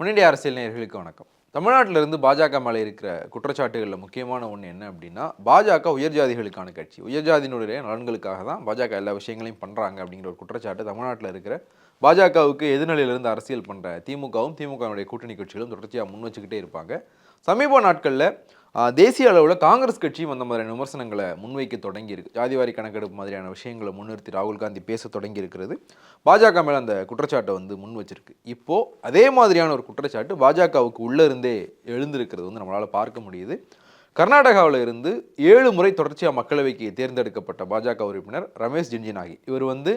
முன்னணி அரசியல் நேர்களுக்கு வணக்கம். தமிழ்நாட்டிலிருந்து பாஜக மேலே இருக்கிற குற்றச்சாட்டுகளில் முக்கியமான ஒன்று என்ன அப்படின்னா பாஜக உயர் ஜாதிகளுக்கான கட்சி. உயர் ஜாதியினுடைய நலன்களுக்காக தான் பாஜக எல்லா விஷயங்களையும் பண்ணுறாங்க அப்படிங்கிற ஒரு குற்றச்சாட்டு தமிழ்நாட்டில் இருக்கிற பாஜகவுக்கு எதிர்நிலையிலிருந்து அரசியல் பண்ணுற திமுகவும் திமுகவுடைய கூட்டணி கட்சிகளும் தொடர்ச்சியாக முன் வச்சுக்கிட்டே இருப்பாங்க. சமீப நாட்களில் தேசிய அளவில் காங்கிரஸ் கட்சியும் அந்த மாதிரியான விமர்சனங்களை முன்வைக்க தொடங்கியிருக்கு. ஜாதிவாரி கணக்கெடுப்பு மாதிரியான விஷயங்களை முன்னிறுத்தி ராகுல் காந்தி பேச தொடங்கி இருக்கிறது பாஜக மேலே அந்த குற்றச்சாட்டை வந்து முன் வச்சிருக்கு. இப்போது அதே மாதிரியான ஒரு குற்றச்சாட்டு பாஜகவுக்கு உள்ளே இருந்தே எழுந்திருக்கிறது வந்து நம்மளால் பார்க்க முடியுது. கர்நாடகாவில் இருந்து ஏழு முறை தொடர்ச்சியாக மக்களவைக்கு தேர்ந்தெடுக்கப்பட்ட பாஜக உறுப்பினர் ரமேஷ் ஜின்ஜினாகி. இவர் வந்து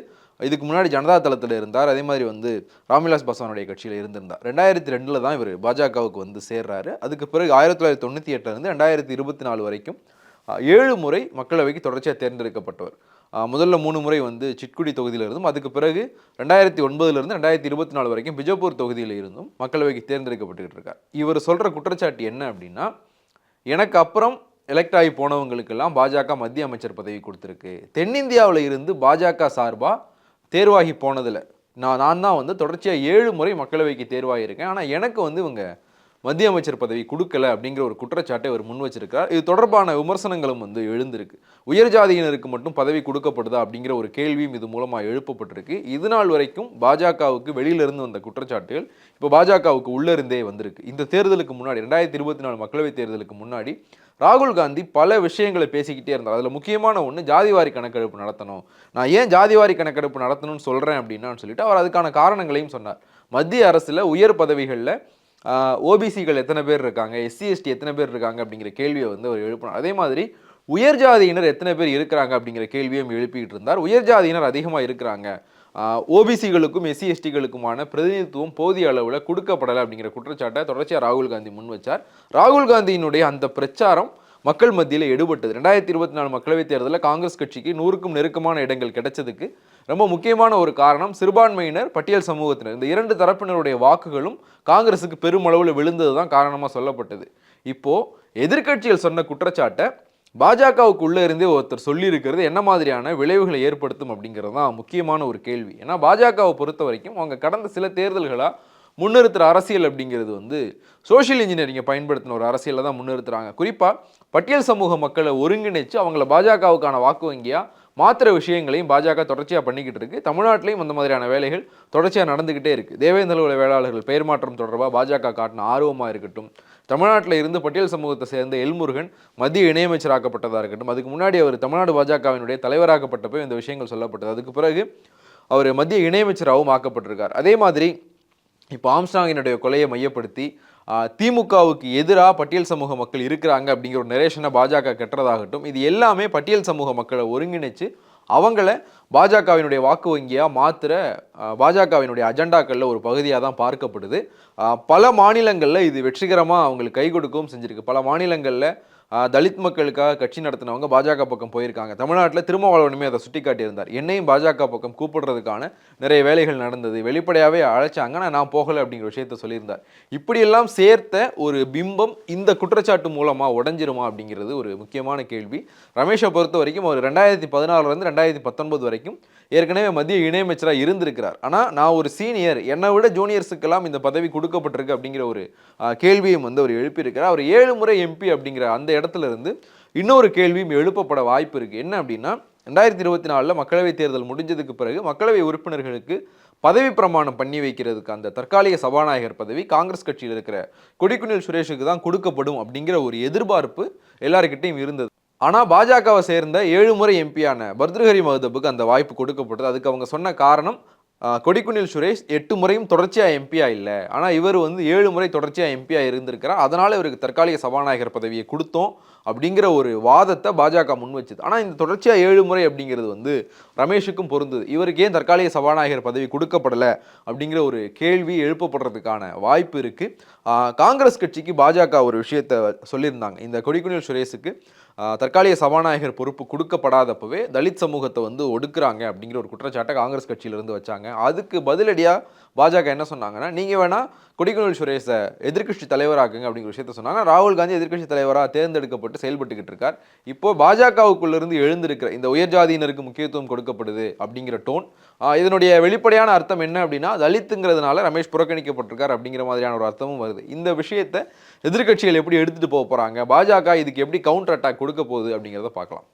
இதுக்கு முன்னாடி ஜனதா தளத்தில் இருந்தார். அதே மாதிரி வந்து ராம்விலாஸ் பாஸ்வானுடைய கட்சியில் இருந்திருந்தார். ரெண்டாயிரத்தி ரெண்டில் தான் இவர் பாஜகவுக்கு வந்து சேர்றாரு. அதுக்கு பிறகு ஆயிரத்தி தொள்ளாயிரத்தி தொண்ணூற்றி எட்டுலேருந்து ரெண்டாயிரத்தி இருபத்தி நாலு வரைக்கும் ஏழு முறை மக்களவைக்கு தொடர்ச்சியாக தேர்ந்தெடுக்கப்பட்டவர். முதல்ல மூணு முறை வந்து சிட்குடி தொகுதியில் இருந்தும் அதுக்கு பிறகு ரெண்டாயிரத்தி ஒன்பதுலேருந்து ரெண்டாயிரத்தி இருபத்தி நாலு வரைக்கும் பிஜப்பூர் தொகுதியில் இருந்தும் மக்களவைக்கு தேர்ந்தெடுக்கப்பட்டுக்கிட்டு இருக்கார். இவர் சொல்கிற குற்றச்சாட்டு என்ன அப்படின்னா எனக்கு அப்புறம் எலெக்ட் ஆகி போனவங்களுக்கெல்லாம் பாஜக மத்திய அமைச்சர் பதவி கொடுத்துருக்கு. தென்னிந்தியாவில் இருந்து பாஜக சார்பாக தேர்வாகி போனதில். நான் நான் தான் வந்து தொடர்ச்சியாக ஏழு முறை மக்களவைக்கு தேர்வாகியிருக்கேன். ஆனால் எனக்கு வந்து இவங்க மத்திய அமைச்சர் பதவி கொடுக்கல அப்படிங்கிற ஒரு குற்றச்சாட்டை அவர் முன் வச்சிருக்கார். இது தொடர்பான விமர்சனங்களும் வந்து எழுந்திருக்கு. உயர் ஜாதியினருக்கு மட்டும் பதவி கொடுக்கப்படுதா அப்படிங்கிற ஒரு கேள்வியும் இது மூலமாக எழுப்பப்பட்டிருக்கு. இது நாள் வரைக்கும் பாஜகவுக்கு வெளியிலிருந்து வந்த குற்றச்சாட்டுகள் இப்போ பாஜகவுக்கு உள்ளிருந்தே வந்திருக்கு. இந்த தேர்தலுக்கு முன்னாடி ரெண்டாயிரத்தி இருபத்தி நாலு மக்களவைத் தேர்தலுக்கு முன்னாடி ராகுல் காந்தி பல விஷயங்களை பேசிக்கிட்டே இருந்தார். அதில் முக்கியமான ஒன்று ஜாதிவாரி கணக்கெடுப்பு நடத்தணும். நான் ஏன் ஜாதிவாரி கணக்கெடுப்பு நடத்தணும்னு சொல்கிறேன் அப்படின்னான்னு சொல்லிட்டு அவர் அதுக்கான காரணங்களையும் சொன்னார். மத்திய அரசில் உயர் பதவிகளில் ஓபிசிகள் எத்தனை பேர் இருக்காங்க? எஸ்சி எஸ்டி எத்தனை பேர் இருக்காங்க? அப்படிங்கிற கேள்வியை வந்து அவர் எழுப்பினார். அதே மாதிரி உயர் ஜாதியினர் எத்தனை பேர் இருக்கிறாங்க? அப்படிங்கிற கேள்வியும் எழுப்பிக்கிட்டு இருந்தார். உயர் ஜாதியினர் அதிகமாக இருக்கிறாங்க. ஓபிசிகளுக்கும் எஸ்சி எஸ்டிகளுக்குமான பிரதிநிதித்துவம் போதிய அளவில் கொடுக்கப்படலை அப்படிங்கிற குற்றச்சாட்டை தொடர்ச்சியாக ராகுல் காந்தி முன் வச்சார். ராகுல் காந்தியினுடைய அந்த பிரச்சாரம் மக்கள் மத்தியில் எடுபட்டது ரெண்டாயிரத்தி இருபத்தி நாலு மக்களவைத் தேர்தலில் காங்கிரஸ் கட்சிக்கு நூறுக்கும் நெருக்கமான இடங்கள் கிடைச்சதுக்கு ரொம்ப முக்கியமான ஒரு காரணம் சிறுபான்மையினர் பட்டியல் சமூகத்தினர். இந்த இரண்டு தரப்பினருடைய வாக்குகளும் காங்கிரஸுக்கு பெருமளவில் விழுந்தது தான் காரணமாக சொல்லப்பட்டது. இப்போது எதிர்கட்சிகள் சொன்ன குற்றச்சாட்டை பாஜகவுக்கு உள்ளே இருந்தே ஒருத்தர் சொல்லியிருக்கிறது என்ன மாதிரியான விளைவுகளை ஏற்படுத்தும் அப்படிங்கிறது தான் முக்கியமான ஒரு கேள்வி. ஏன்னா பாஜகவை பொறுத்த வரைக்கும் அவங்க கடந்த சில தேர்தல்களாக முன்னிறுத்துகிற அரசியல் அப்படிங்கிறது வந்து சோஷியல் இன்ஜினியரிங்கை பயன்படுத்தின ஒரு அரசியலை தான் முன்னிறுத்துறாங்க. குறிப்பாக பட்டியல் சமூக மக்களை ஒருங்கிணைச்சு அவங்கள பாஜகவுக்கான வாக்கு வங்கியாக மாத்திர விஷயங்களையும் பாஜக தொடர்ச்சியாக பண்ணிக்கிட்டு இருக்கு. தமிழ்நாட்டிலையும் அந்த மாதிரியான வேலைகள் தொடர்ச்சியாக நடந்துக்கிட்டே இருக்கு. தேவேந்திர குல வேளாளர்கள் பெயர் மாற்றம் தொடர்பாக பாஜக காட்டின ஆர்வமாக இருக்கட்டும். தமிழ்நாட்டில் இருந்து பட்டியல் சமூகத்தை சேர்ந்த எல்முருகன் மத்திய இணையமைச்சராக்கப்பட்டதாக இருக்கட்டும். அதுக்கு முன்னாடி அவர் தமிழ்நாடு பாஜகவினுடைய தலைவராக்கப்பட்டப்போ இந்த விஷயங்கள் சொல்லப்பட்டது. அதுக்கு பிறகு அவர் மத்திய இணையமைச்சராகவும் ஆக்கப்பட்டிருக்கார். அதே மாதிரி இப்போ ஆம்ஸ்டாங்கினுடைய கொலையை மையப்படுத்தி திமுகவுக்கு எதிராக பட்டியல் சமூக மக்கள் இருக்கிறாங்க அப்படிங்கிற ஒரு நரேஷனை பாஜக கட்டுறதாகட்டும் இது எல்லாமே பட்டியல் சமூக மக்களை ஒருங்கிணைச்சு அவங்கள பாஜகவினுடைய வாக்கு வங்கியாக மாத்திர பாஜகவினுடைய அஜெண்டாக்களில் ஒரு பகுதியாக தான் பார்க்கப்படுது. பல மாநிலங்களில் இது வெற்றிகரமாக அவங்களுக்கு கை கொடுக்கவும் செஞ்சுருக்கு. பல மாநிலங்களில் தலித் மக்களுக்காக கட்சி நடத்தினவங்க பாஜக பக்கம் போயிருக்காங்க. தமிழ்நாட்டில் திருமாவளவனுமே அதை சுட்டி காட்டியிருந்தார் என்னையும் பாஜக பக்கம் கூப்பிடுறதுக்கான நிறைய வேலைகள் நடந்தது. வெளிப்படையாகவே அழைச்சாங்க. ஆனால் நான் போகலை அப்படிங்கிற விஷயத்த சொல்லியிருந்தார். இப்படியெல்லாம் சேர்த்த ஒரு பிம்பம் இந்த குற்றச்சாட்டு மூலமாக உடஞ்சிருமா அப்படிங்கிறது ஒரு முக்கியமான கேள்வி. ரமேஷை பொறுத்த வரைக்கும் அவர் ரெண்டாயிரத்தி பதினாறுலேருந்து ரெண்டாயிரத்தி பத்தொன்பது வரைக்கும் ஏற்கனவே மத்திய இணையமைச்சராக இருந்திருக்கிறார். ஆனால் நான் ஒரு சீனியர். என்னை விட ஜூனியர்ஸுக்கெல்லாம் இந்த பதவி கொடுக்கப்பட்டிருக்கு அப்படிங்கிற ஒரு கேள்வியும் வந்து அவர் எழுப்பியிருக்கிறார். அவர் ஏழு முறை எம்பி அப்படிங்கிற அந்த இடத்துல இருந்து இன்னொரு கேள்வியும் எழுப்பப்பட வாய்ப்பு இருக்குது என்ன அப்படின்னா ரெண்டாயிரத்தி இருபத்தி நாலில் மக்களவைத் தேர்தல் முடிஞ்சதுக்கு பிறகு மக்களவை உறுப்பினர்களுக்கு பதவி பிரமாணம் பண்ணி வைக்கிறதுக்கு அந்த தற்காலிக சபாநாயகர் பதவி காங்கிரஸ் கட்சியில் இருக்கிற கொடிக்குனில் சுரேஷுக்கு தான் கொடுக்கப்படும் அப்படிங்கிற ஒரு எதிர்பார்ப்பு எல்லாருக்கிட்டையும் இருந்தது. ஆனால் பாஜகவை சேர்ந்த ஏழு முறை எம்பியான பர்திருஹரி மகதப்புக்கு அந்த வாய்ப்பு கொடுக்கப்பட்டது. அதுக்கு அவங்க சொன்ன காரணம் கொடிக்குனில் சுரேஷ் எட்டு முறையும் தொடர்ச்சியாக எம்பியாக இல்லை. ஆனால் இவர் வந்து ஏழு முறை தொடர்ச்சியாக எம்பியா இருந்திருக்கிறார். அதனால் இவருக்கு தற்காலிக சபாநாயகர் பதவியை கொடுத்தோம் அப்படிங்கிற ஒரு வாதத்தை பாஜக முன் வச்சுது. ஆனால் இந்த தொடர்ச்சியாக ஏழு முறை அப்படிங்கிறது வந்து ரமேஷுக்கும் பொருந்தது. இவருக்கு ஏன் தற்காலிக சபாநாயகர் பதவி கொடுக்கப்படலை அப்படிங்கிற ஒரு கேள்வி எழுப்பப்படுறதுக்கான வாய்ப்பு இருக்குது காங்கிரஸ் கட்சிக்கு பாஜக ஒரு விஷயத்தை சொல்லியிருந்தாங்க. இந்த கொடிக்குனில் சுரேஷுக்கு தற்காலிக சபாநாயகர் பொறுப்பு கொடுக்கப்படாதப்பவே தலித் சமூகத்தை வந்து ஒடுக்குறாங்க அப்படிங்கிற ஒரு குற்றச்சாட்டை காங்கிரஸ் கட்சியிலிருந்து வச்சாங்க. அதுக்கு பதிலடியாக பாஜக என்ன சொன்னாங்கன்னா நீங்கள் வேணால் கொடிக்குனில் சுரேஷை எதிர்க்கட்சி தலைவராக்குங்க அப்படிங்கிற விஷயத்த சொன்னாங்க. ராகுல் காந்தி எதிர்க்கட்சி தலைவராக தேர்ந்தெடுக்கப்பட்டு செயல்பட்டுக்கிட்டு இருக்கார். இப்போ பாஜகவுக்குள்ளிருந்து எழுந்திருக்கிற இந்த உயர் ஜாதியினருக்கு முக்கியத்துவம் கொடுக்கப்படுது அப்படிங்கிற டோன் இதனுடைய வெளிப்படையான அர்த்தம் என்ன அப்படின்னா தலித்துங்கிறதுனால ரமேஷ் புறக்கணிக்கப்பட்டிருக்கார் அப்படிங்கிற மாதிரியான ஒரு அர்த்தமும் வருது. இந்த விஷயத்தை எதிர்க்கட்சிகள் எப்படி எடுத்துட்டு போக போறாங்க? பாஜக இதுக்கு எப்படி கவுண்டர் அட்டாக் கொடுக்க போகுது அப்படிங்கிறத பார்க்கலாம்.